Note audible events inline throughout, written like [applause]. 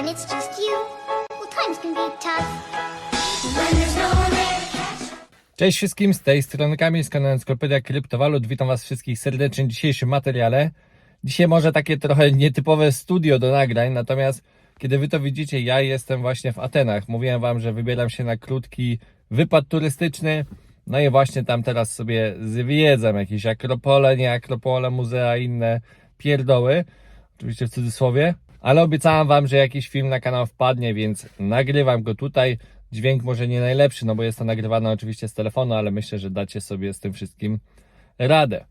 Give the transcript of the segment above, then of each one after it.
when it's just you. Well, times can be tough. When there's no one there. Cześć wszystkim, z tej strony Kamil z kanału Encyklopediaa Kryptowalut. Witam Was wszystkich serdecznie w dzisiejszym materiale. Dzisiaj może takie trochę nietypowe studio do nagrań, natomiast kiedy Wy to widzicie, ja jestem właśnie w Atenach. Mówiłem Wam, że wybieram się na krótki wypad turystyczny. No i właśnie tam teraz sobie zwiedzam jakieś akropole, nie akropole, muzea, inne pierdoły. Oczywiście w cudzysłowie. Ale obiecałem Wam, że jakiś film na kanał wpadnie, więc nagrywam go tutaj. Dźwięk może nie najlepszy, no bo jest to nagrywane oczywiście z telefonu, ale myślę, że dacie sobie z tym wszystkim radę.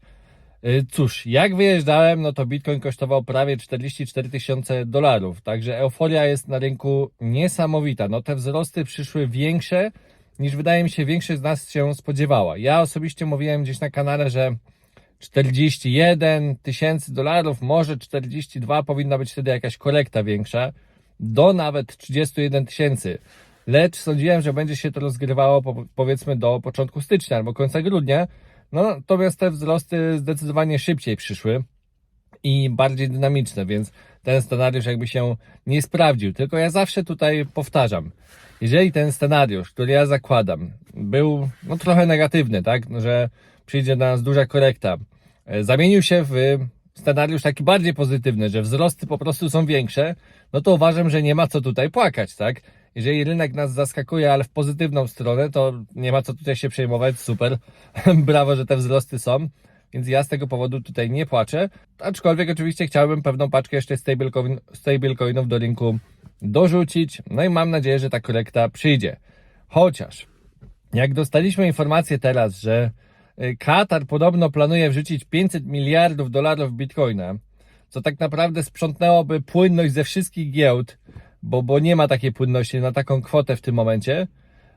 Y, Cóż, jak wyjeżdżałem, no to Bitcoin kosztował prawie 44 tysiące dolarów, także euforia jest na rynku niesamowita. No te wzrosty przyszły większe niż wydaje mi się większość z nas się spodziewała. Ja osobiście mówiłem gdzieś na kanale, że 41 tysięcy dolarów, może 42 powinna być wtedy jakaś korekta większa, do nawet 31 tysięcy. Lecz sądziłem, że będzie się to rozgrywało po, powiedzmy do początku stycznia albo końca grudnia. No, natomiast te wzrosty zdecydowanie szybciej przyszły i bardziej dynamiczne, więc ten scenariusz jakby się nie sprawdził. Tylko ja zawsze tutaj powtarzam, jeżeli ten scenariusz, który ja zakładam, był no, trochę negatywny, tak, że przyjdzie do nas duża korekta, e, zamienił się w scenariusz taki bardziej pozytywny, że wzrosty po prostu są większe, no to uważam, że nie ma co tutaj płakać, tak? Jeżeli rynek nas zaskakuje, ale w pozytywną stronę, to nie ma co tutaj się przejmować, super, [laughs] brawo, że te wzrosty są. Więc ja z tego powodu tutaj nie płaczę. Aczkolwiek oczywiście chciałbym pewną paczkę jeszcze stablecoin, stablecoinów do rynku dorzucić. No i mam nadzieję, że ta korekta przyjdzie. Chociaż jak dostaliśmy informację teraz, że Katar podobno planuje wrzucić 500 miliardów dolarów bitcoina, co tak naprawdę sprzątnęłoby płynność ze wszystkich giełd, bo, bo nie ma takiej płynności na taką kwotę w tym momencie,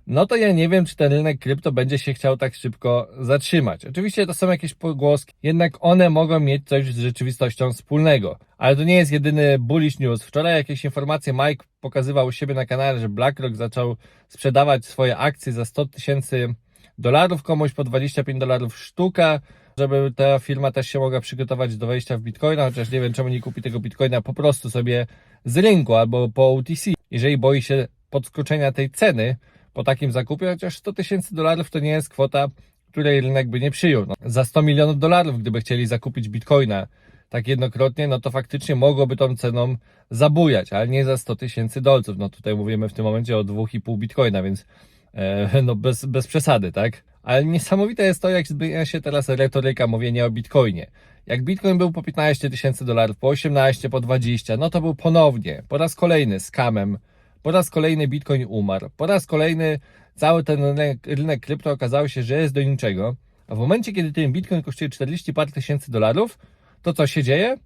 no to ja nie wiem, czy ten rynek krypto będzie się chciał tak szybko zatrzymać. Oczywiście to są jakieś pogłoski, jednak one mogą mieć coś z rzeczywistością wspólnego. Ale to nie jest jedyny bullish news. Wczoraj jakieś informacje Mike pokazywał u siebie na kanale, że BlackRock zaczął sprzedawać swoje akcje za 100 tysięcy dolarów komuś po 25 dolarów sztuka, żeby ta firma też się mogła przygotować do wejścia w bitcoina, chociaż nie wiem czemu nie kupi tego bitcoina po prostu sobie z rynku albo po OTC. Jeżeli boi się podskoczenia tej ceny po takim zakupie, chociaż 100 tysięcy dolarów to nie jest kwota, której rynek by nie przyjął. No, za 100 milionów dolarów, gdyby chcieli zakupić bitcoina tak jednokrotnie, no to faktycznie mogłoby tą ceną zabujać, ale nie za 100 tysięcy dolców. No tutaj mówimy w tym momencie o 2,5 bitcoina, więc no bez, bez przesady, tak? Ale niesamowite jest to, jak zmienia się teraz retoryka mówienia o bitcoinie. Jak bitcoin był po 15 tysięcy dolarów, po 18, po 20, no to był ponownie, po raz kolejny skamem, po raz kolejny bitcoin umarł, po raz kolejny cały ten rynek, rynek krypto okazało się, że jest do niczego. A w momencie, kiedy ten bitcoin kosztuje 40 par tysięcy dolarów, to co się dzieje?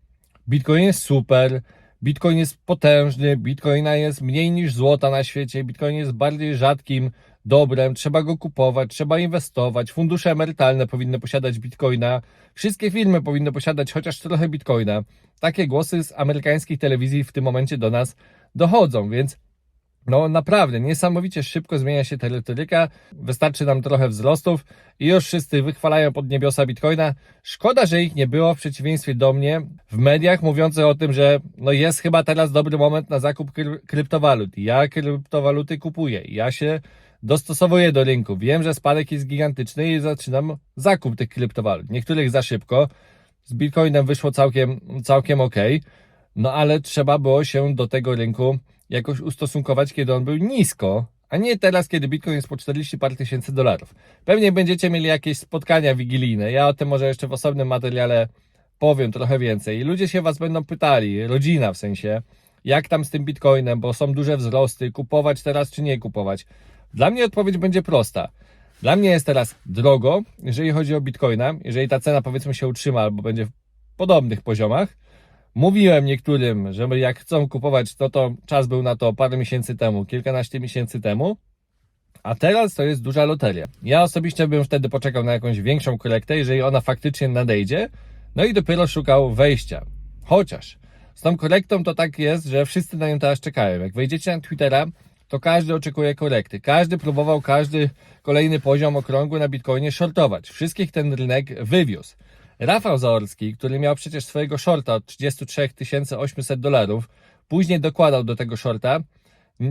Bitcoin jest super, Bitcoin jest potężny, Bitcoina jest mniej niż złota na świecie, Bitcoin jest bardziej rzadkim dobrem, trzeba go kupować, trzeba inwestować, fundusze emerytalne powinny posiadać Bitcoina, wszystkie firmy powinny posiadać chociaż trochę Bitcoina. Takie głosy z amerykańskich telewizji w tym momencie do nas dochodzą, więc no naprawdę, niesamowicie szybko zmienia się ta retoryka. Wystarczy nam trochę wzrostów i już wszyscy wychwalają pod niebiosa Bitcoina. Szkoda, że ich nie było w przeciwieństwie do mnie w mediach mówiących o tym, że no jest chyba teraz dobry moment na zakup kry kryptowalut. Ja kryptowaluty kupuję. Ja się dostosowuję do rynku. Wiem, że spadek jest gigantyczny i zaczynam zakup tych kryptowalut. Niektórych za szybko. Z Bitcoinem wyszło całkiem, całkiem ok. No ale trzeba było się do tego rynku jakoś ustosunkować, kiedy on był nisko, a nie teraz, kiedy Bitcoin jest po 40 par tysięcy dolarów. Pewnie będziecie mieli jakieś spotkania wigilijne. Ja o tym może jeszcze w osobnym materiale powiem trochę więcej. I ludzie się was będą pytali, rodzina w sensie, jak tam z tym Bitcoinem, bo są duże wzrosty, kupować teraz czy nie kupować. Dla mnie odpowiedź będzie prosta. Dla mnie jest teraz drogo, jeżeli chodzi o Bitcoina, jeżeli ta cena powiedzmy się utrzyma albo będzie w podobnych poziomach, Mówiłem niektórym, że jak chcą kupować, no to czas był na to parę miesięcy temu, kilkanaście miesięcy temu. A teraz to jest duża loteria. Ja osobiście bym wtedy poczekał na jakąś większą kolektę, jeżeli ona faktycznie nadejdzie, no i dopiero szukał wejścia. Chociaż z tą korektą to tak jest, że wszyscy na nią teraz czekają. Jak wejdziecie na Twittera, to każdy oczekuje korekty. Każdy próbował każdy kolejny poziom okrągły na Bitcoinie shortować. Wszystkich ten rynek wywiózł. Rafał Zaorski, który miał przecież swojego shorta od 33 800 dolarów później dokładał do tego shorta,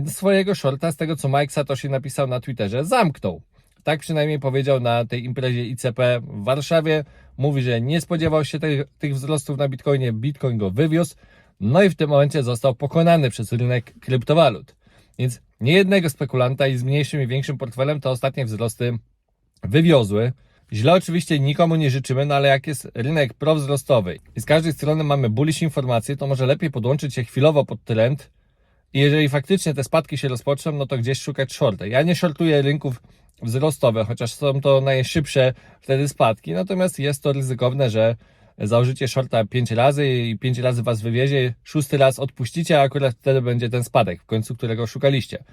swojego shorta, z tego co Mike Satoshi napisał na Twitterze, zamknął. Tak przynajmniej powiedział na tej imprezie ICP w Warszawie. Mówi, że nie spodziewał się tych, tych wzrostów na Bitcoinie, Bitcoin go wywiózł, no i w tym momencie został pokonany przez rynek kryptowalut. Więc niejednego spekulanta i z mniejszym i większym portfelem te ostatnie wzrosty wywiozły. Źle oczywiście nikomu nie życzymy, no ale jak jest rynek prowzrostowy i z każdej strony mamy bullish informacje, to może lepiej podłączyć się chwilowo pod trend i jeżeli faktycznie te spadki się rozpoczną, no to gdzieś szukać shorta. Ja nie shortuję rynków wzrostowych, chociaż są to najszybsze wtedy spadki, natomiast jest to ryzykowne, że założycie shorta 5 razy i 5 razy was wywiezie, szósty raz odpuścicie, a akurat wtedy będzie ten spadek, w końcu którego szukaliście.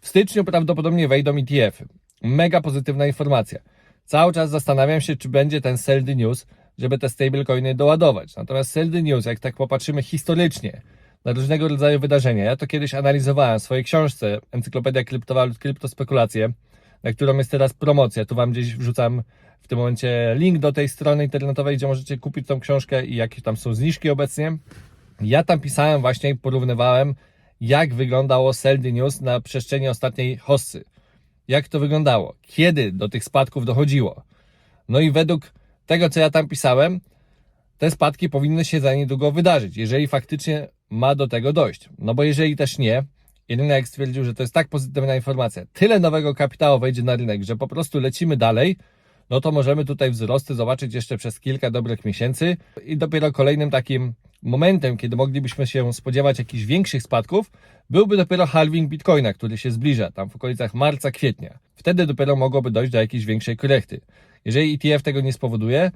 W styczniu prawdopodobnie wejdą ETF-y. Mega pozytywna informacja. Cały czas zastanawiam się, czy będzie ten the news, żeby te stablecoiny doładować. Natomiast the news, jak tak popatrzymy historycznie na różnego rodzaju wydarzenia, ja to kiedyś analizowałem w swojej książce Encyklopedia Kryptowalut, Kryptospekulacje, na którą jest teraz promocja. Tu Wam gdzieś wrzucam w tym momencie link do tej strony internetowej, gdzie możecie kupić tą książkę i jakie tam są zniżki obecnie. Ja tam pisałem właśnie i porównywałem, jak wyglądało the News na przestrzeni ostatniej hossy. Jak to wyglądało? Kiedy do tych spadków dochodziło? No i według tego, co ja tam pisałem, te spadki powinny się za niedługo wydarzyć, jeżeli faktycznie ma do tego dojść. No bo jeżeli też nie, rynek stwierdził, że to jest tak pozytywna informacja, tyle nowego kapitału wejdzie na rynek, że po prostu lecimy dalej, no to możemy tutaj wzrosty zobaczyć jeszcze przez kilka dobrych miesięcy i dopiero kolejnym takim momentem, kiedy moglibyśmy się spodziewać jakichś większych spadków, byłby dopiero halving Bitcoina, który się zbliża, tam w okolicach marca, kwietnia. Wtedy dopiero mogłoby dojść do jakiejś większej korekty. Jeżeli ETF tego nie spowoduje,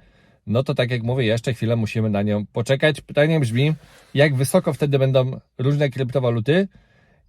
no to tak jak mówię, jeszcze chwilę musimy na nią poczekać. Pytanie brzmi, jak wysoko wtedy będą różne kryptowaluty,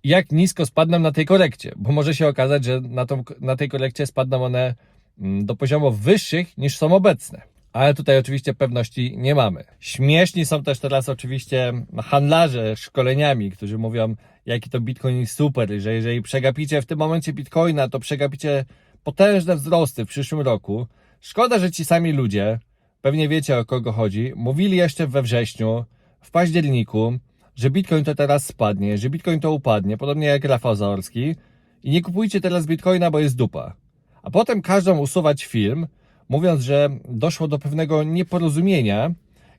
jak nisko spadną na tej korekcie, bo może się okazać, że na, tą, na tej korekcie spadną one mm, do poziomów wyższych niż są obecne. Ale tutaj oczywiście pewności nie mamy. Śmieszni są też teraz oczywiście handlarze szkoleniami, którzy mówią, jaki to Bitcoin jest super, że jeżeli przegapicie w tym momencie Bitcoina, to przegapicie potężne wzrosty w przyszłym roku. Szkoda, że ci sami ludzie, pewnie wiecie o kogo chodzi, mówili jeszcze we wrześniu, w październiku, że Bitcoin to teraz spadnie, że Bitcoin to upadnie, podobnie jak Rafał Zaorski i nie kupujcie teraz Bitcoina, bo jest dupa. A potem każą usuwać film, mówiąc, że doszło do pewnego nieporozumienia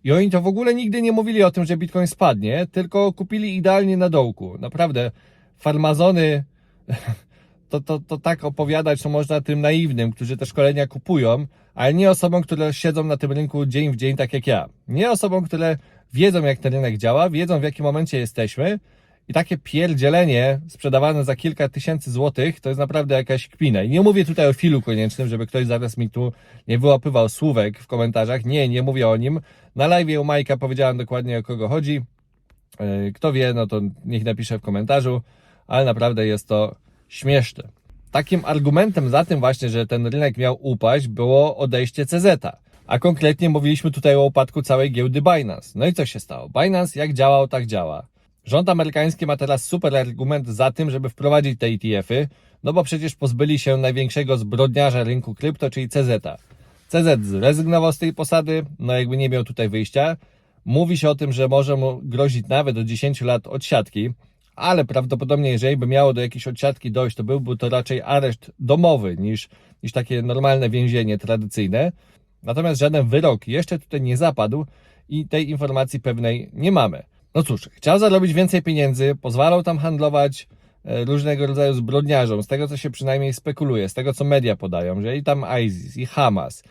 i oni to w ogóle nigdy nie mówili o tym, że Bitcoin spadnie, tylko kupili idealnie na dołku. Naprawdę, farmazony [laughs] to, to, to tak opowiadać, co można tym naiwnym, którzy te szkolenia kupują, ale nie osobom, które siedzą na tym rynku dzień w dzień, tak jak ja. Nie osobom, które wiedzą, jak ten rynek działa, wiedzą, w jakim momencie jesteśmy i takie pierdzielenie sprzedawane za kilka tysięcy złotych to jest naprawdę jakaś kpina. I nie mówię tutaj o filu koniecznym, żeby ktoś zaraz mi tu nie wyłapywał słówek w komentarzach. Nie, nie mówię o nim. Na live u Majka powiedziałem dokładnie o kogo chodzi. Yy, Kto wie, no to niech napisze w komentarzu, ale naprawdę jest to śmieszne. Takim argumentem za tym właśnie, że ten rynek miał upaść, było odejście CZ. A konkretnie mówiliśmy tutaj o upadku całej giełdy Binance. No i co się stało? Binance jak działał, tak działa. Rząd amerykański ma teraz super argument za tym, żeby wprowadzić te ETF-y, no bo przecież pozbyli się największego zbrodniarza rynku krypto, czyli CZ. CZ zrezygnował z tej posady, no jakby nie miał tutaj wyjścia. Mówi się o tym, że może mu grozić nawet do 10 lat odsiadki, ale prawdopodobnie jeżeli by miało do jakiejś odsiadki dojść, to byłby to raczej areszt domowy niż, niż takie normalne więzienie tradycyjne. Natomiast żaden wyrok jeszcze tutaj nie zapadł i tej informacji pewnej nie mamy. No cóż, chciał zarobić więcej pieniędzy, pozwalał tam handlować e, różnego rodzaju zbrodniarzom, z tego co się przynajmniej spekuluje, z tego co media podają, że i tam ISIS, i Hamas,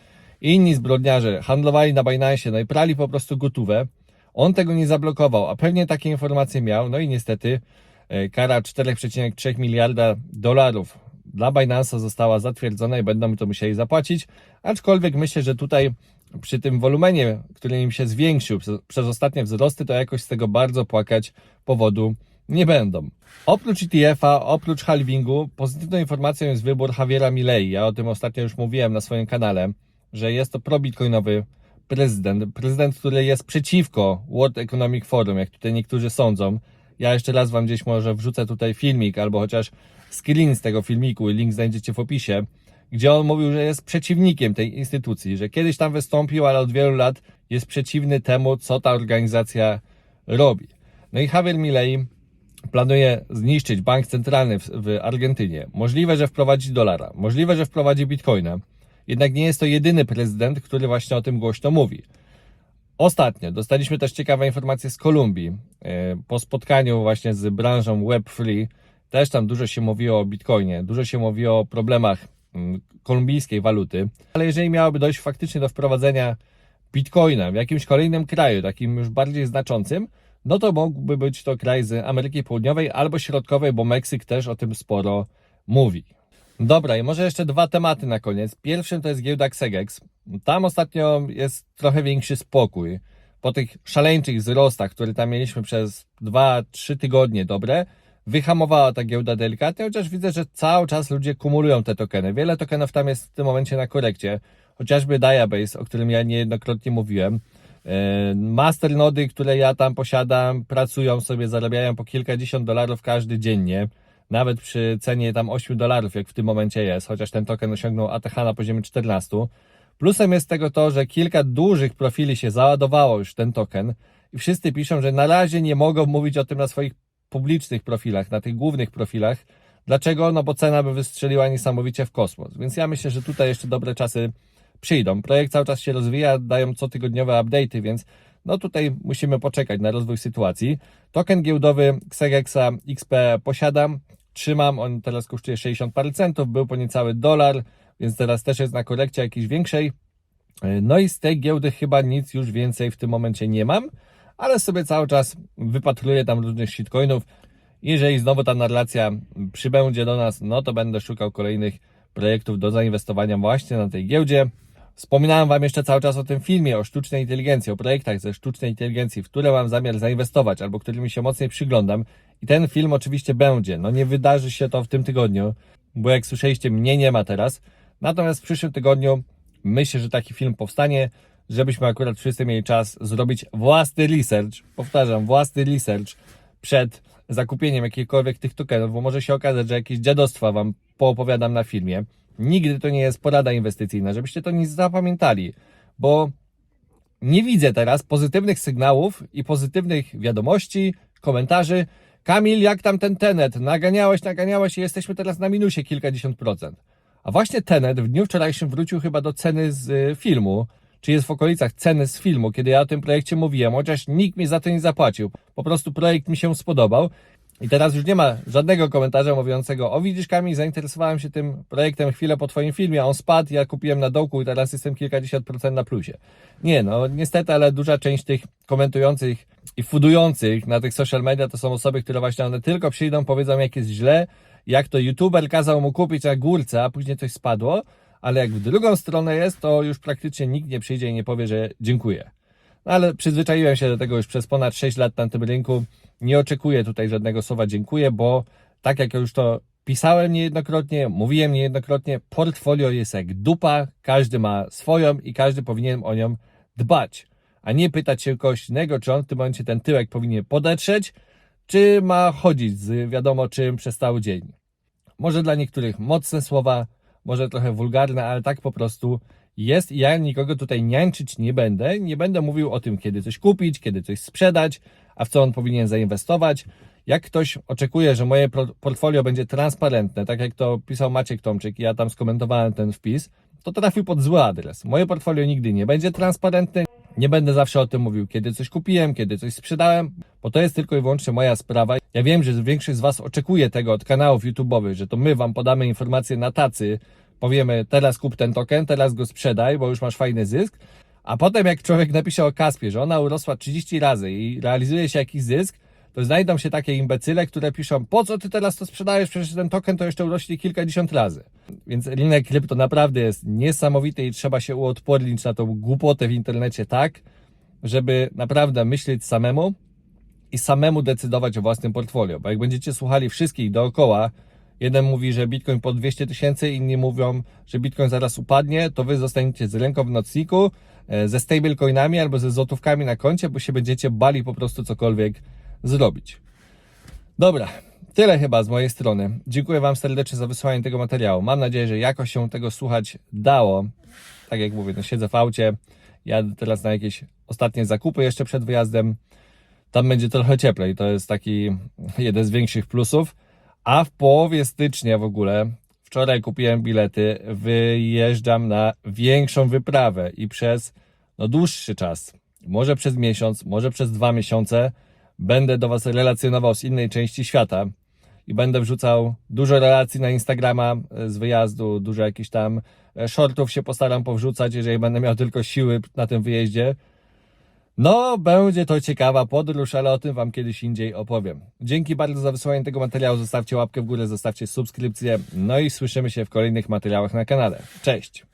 i inni zbrodniarze handlowali na Binance, no i prali po prostu gotówę. On tego nie zablokował, a pewnie takie informacje miał, no i niestety e, kara 4,3 miliarda dolarów dla Binance'a została zatwierdzona i będą to musieli zapłacić, aczkolwiek myślę, że tutaj przy tym wolumenie, który im się zwiększył przez, ostatnie wzrosty, to jakoś z tego bardzo płakać powodu nie będą. Oprócz ETF-a, oprócz halvingu, pozytywną informacją jest wybór Javiera Milei. Ja o tym ostatnio już mówiłem na swoim kanale, że jest to probitcoinowy prezydent. Prezydent, który jest przeciwko World Economic Forum, jak tutaj niektórzy sądzą. Ja jeszcze raz Wam gdzieś może wrzucę tutaj filmik, albo chociaż screen z tego filmiku i link znajdziecie w opisie, gdzie on mówił, że jest przeciwnikiem tej instytucji, że kiedyś tam wystąpił, ale od wielu lat jest przeciwny temu, co ta organizacja robi. No i Javier Milei planuje zniszczyć bank centralny w, w Argentynie. Możliwe, że wprowadzi dolara, możliwe, że wprowadzi bitcoina. Jednak nie jest to jedyny prezydent, który właśnie o tym głośno mówi. Ostatnio dostaliśmy też ciekawe informacje z Kolumbii. E, Po spotkaniu właśnie z branżą Web3 też tam dużo się mówiło o bitcoinie, dużo się mówiło o problemach mm, kolumbijskiej waluty. Ale jeżeli miałoby dojść faktycznie do wprowadzenia bitcoina w jakimś kolejnym kraju, takim już bardziej znaczącym, no to mógłby być to kraj z Ameryki Południowej albo Środkowej, bo Meksyk też o tym sporo mówi. Dobra, i może jeszcze dwa tematy na koniec. Pierwszym to jest giełda Xegex. Tam ostatnio jest trochę większy spokój. Po tych szaleńczych wzrostach, które tam mieliśmy przez 2-3 tygodnie dobre, wyhamowała ta giełda delikatnie, chociaż widzę, że cały czas ludzie kumulują te tokeny. Wiele tokenów tam jest w tym momencie na korekcie. Chociażby Diabase, o którym ja niejednokrotnie mówiłem. E, Masternody, które ja tam posiadam, pracują sobie, zarabiają po kilkadziesiąt dolarów każdy dziennie. Nawet przy cenie tam 8 dolarów, jak w tym momencie jest, chociaż ten token osiągnął ATH na poziomie 14. Plusem jest tego to, że kilka dużych profili się załadowało już ten token i wszyscy piszą, że na razie nie mogą mówić o tym na swoich publicznych profilach, na tych głównych profilach. Dlaczego? No bo cena by wystrzeliła niesamowicie w kosmos. Więc ja myślę, że tutaj jeszcze dobre czasy przyjdą. Projekt cały czas się rozwija, dają cotygodniowe update'y, więc no tutaj musimy poczekać na rozwój sytuacji. Token giełdowy Xegexa XP posiadam, trzymam, on teraz kosztuje 60 parę centów, był po niecały dolar, więc teraz też jest na korekcie jakiejś większej. No i z tej giełdy chyba nic już więcej w tym momencie nie mam, ale sobie cały czas wypatruję tam różnych shitcoinów. Jeżeli znowu ta narracja przybędzie do nas, no to będę szukał kolejnych projektów do zainwestowania właśnie na tej giełdzie. Wspominałem Wam jeszcze cały czas o tym filmie, o sztucznej inteligencji, o projektach ze sztucznej inteligencji, w które mam zamiar zainwestować albo którymi się mocniej przyglądam. I ten film oczywiście będzie. No nie wydarzy się to w tym tygodniu, bo jak słyszeliście, mnie nie ma teraz. Natomiast w przyszłym tygodniu myślę, że taki film powstanie, żebyśmy akurat wszyscy mieli czas zrobić własny research. Powtarzam, własny research przed zakupieniem jakichkolwiek tych tokenów, bo może się okazać, że jakieś dziadostwa Wam poopowiadam na filmie. Nigdy to nie jest porada inwestycyjna, żebyście to nie zapamiętali, bo nie widzę teraz pozytywnych sygnałów i pozytywnych wiadomości, komentarzy. Kamil, jak tam ten Tenet? Naganiałeś, naganiałeś i jesteśmy teraz na minusie kilkadziesiąt procent. A właśnie Tenet w dniu wczorajszym wrócił chyba do ceny z y, filmu, czy jest w okolicach ceny z filmu, kiedy ja o tym projekcie mówiłem, chociaż nikt mi za to nie zapłacił. Po prostu projekt mi się spodobał. I teraz już nie ma żadnego komentarza mówiącego, o widzisz Kamil, zainteresowałem się tym projektem chwilę po twoim filmie, on spadł, ja kupiłem na dołku i teraz jestem kilkadziesiąt procent na plusie. Nie, no niestety, ale duża część tych komentujących i fudujących na tych social media to są osoby, które właśnie one tylko przyjdą, powiedzą jak jest źle, jak to youtuber kazał mu kupić na górce, a później coś spadło, ale jak w drugą stronę jest, to już praktycznie nikt nie przyjdzie i nie powie, że dziękuję. No ale przyzwyczaiłem się do tego już przez ponad 6 lat na tym rynku. Nie oczekuję tutaj żadnego słowa dziękuję, bo tak jak już to pisałem niejednokrotnie, mówiłem niejednokrotnie, portfolio jest jak dupa, każdy ma swoją i każdy powinien o nią dbać, a nie pytać się kogoś innego, czy on w tym momencie ten tyłek powinien podetrzeć, czy ma chodzić z wiadomo czym przez cały dzień. Może dla niektórych mocne słowa, może trochę wulgarne, ale tak po prostu jest i ja nikogo tutaj niańczyć nie będę. Nie będę mówił o tym, kiedy coś kupić, kiedy coś sprzedać, a w co on powinien zainwestować. Jak ktoś oczekuje, że moje portfolio będzie transparentne, tak jak to pisał Maciek Tomczyk i ja tam skomentowałem ten wpis, to trafił pod zły adres. Moje portfolio nigdy nie będzie transparentne. Nie będę zawsze o tym mówił, kiedy coś kupiłem, kiedy coś sprzedałem, bo to jest tylko i wyłącznie moja sprawa. Ja wiem, że większość z Was oczekuje tego od kanałów YouTube'owych, że to my Wam podamy informacje na tacy, powiemy teraz kup ten token, teraz go sprzedaj, bo już masz fajny zysk. A potem jak człowiek napisze o Kaspie, że ona urosła 30 razy i realizuje się jakiś zysk, to znajdą się takie imbecyle, które piszą, po co ty teraz to sprzedajesz, przecież ten token to jeszcze urośnie kilkadziesiąt razy. Więc rynek krypto naprawdę jest niesamowity i trzeba się uodpornić na tą głupotę w internecie tak, żeby naprawdę myśleć samemu i samemu decydować o własnym portfolio. Bo jak będziecie słuchali wszystkich dookoła, jeden mówi, że Bitcoin po 200 tysięcy, inni mówią, że Bitcoin zaraz upadnie, to wy zostaniecie z ręką w nocniku, e, ze stablecoinami albo ze złotówkami na koncie, bo się będziecie bali po prostu cokolwiek zrobić. Dobra, tyle chyba z mojej strony. Dziękuję Wam serdecznie za wysłanie tego materiału. Mam nadzieję, że jakoś się tego słuchać dało. Tak jak mówię, no siedzę w aucie, jadę teraz na jakieś ostatnie zakupy jeszcze przed wyjazdem. tam będzie trochę cieplej. To jest taki jeden z większych plusów. A w połowie stycznia w ogóle, wczoraj kupiłem bilety, wyjeżdżam na większą wyprawę i przez no, dłuższy czas, może przez miesiąc, może przez dwa miesiące, będę do Was relacjonował z innej części świata i będę wrzucał dużo relacji na Instagrama e, z wyjazdu, dużo jakichś tam e, shortów się postaram powrzucać, jeżeli będę miał tylko siły na tym wyjeździe. No, będzie to ciekawa podróż, ale o tym Wam kiedyś indziej opowiem. Dzięki bardzo za wysłanie tego materiału. Zostawcie łapkę w górę, zostawcie subskrypcję. No i słyszymy się w kolejnych materiałach na kanale. Cześć!